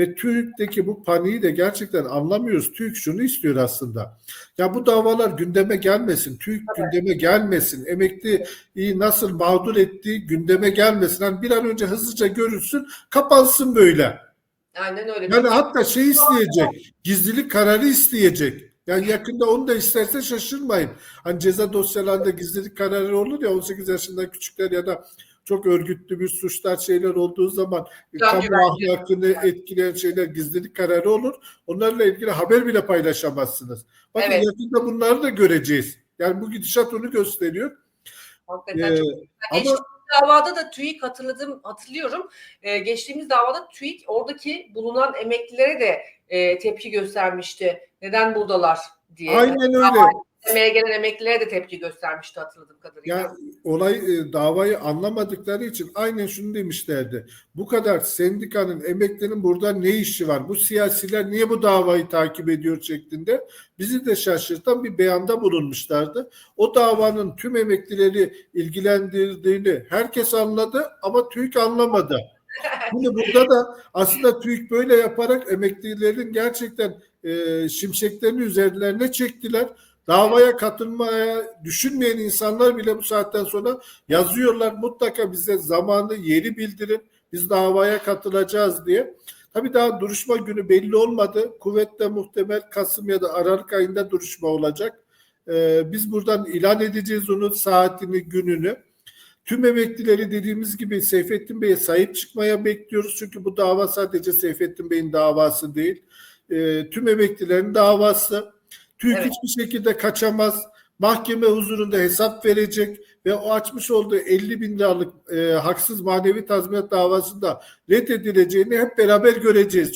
Ve TÜİK'teki bu paniği de gerçekten anlamıyoruz. TÜİK şunu istiyor aslında. Ya bu davalar gündeme gelmesin. TÜİK gündeme gelmesin. Emekliyi nasıl mağdur ettiği gündeme gelmesin. Hani bir an önce hızlıca görülsün, kapansın böyle. Aynen öyle. Yani hatta şey isteyecek, gizlilik kararı isteyecek. Yani yakında onu da isterse şaşırmayın. Hani ceza dosyalarında gizlilik kararı olur ya 18 yaşından küçükler ya da çok örgütlü bir suçlar şeyler olduğu zaman Can kamu ahlakını etkileyen şeyler gizlilik kararı olur. Onlarla ilgili haber bile paylaşamazsınız. Bakın Evet. yakında bunları da göreceğiz. Yani bu gidişat onu gösteriyor. Hakikaten Ee, çok ama davada da TÜİK hatırladım, hatırlıyorum. Ee, geçtiğimiz davada TÜİK oradaki bulunan emeklilere de e, tepki göstermişti. Neden buradalar diye. aynen öyle. Emeğe gelen emeklilere de tepki göstermişti hatırladığım kadarıyla. Ya olay e, davayı anlamadıkları için aynen şunu demişlerdi. Bu kadar sendikanın, emeklinin burada ne işi var? Bu siyasiler niye bu davayı takip ediyor şeklinde bizi de şaşırtan bir beyanda bulunmuşlardı. O davanın tüm emeklileri ilgilendirdiğini herkes anladı ama TÜİK anlamadı. Şimdi burada da aslında TÜİK böyle yaparak emeklilerin gerçekten e, şimşeklerini üzerlerine çektiler. Davaya katılmaya düşünmeyen insanlar bile bu saatten sonra yazıyorlar. Mutlaka bize zamanı yeri bildirin. Biz davaya katılacağız diye. Tabii daha duruşma günü belli olmadı. Kuvvetle muhtemel Kasım ya da Aralık ayında duruşma olacak. Ee, biz buradan ilan edeceğiz onun saatini, gününü. Tüm emeklileri dediğimiz gibi Seyfettin Bey'e sahip çıkmaya bekliyoruz. Çünkü bu dava sadece Seyfettin Bey'in davası değil. Ee, tüm emeklilerin davası. TÜİK Evet. hiçbir şekilde kaçamaz. Mahkeme huzurunda hesap verecek ve o açmış olduğu 50 bin liralık e, haksız manevi tazminat davasında reddedileceğini hep beraber göreceğiz.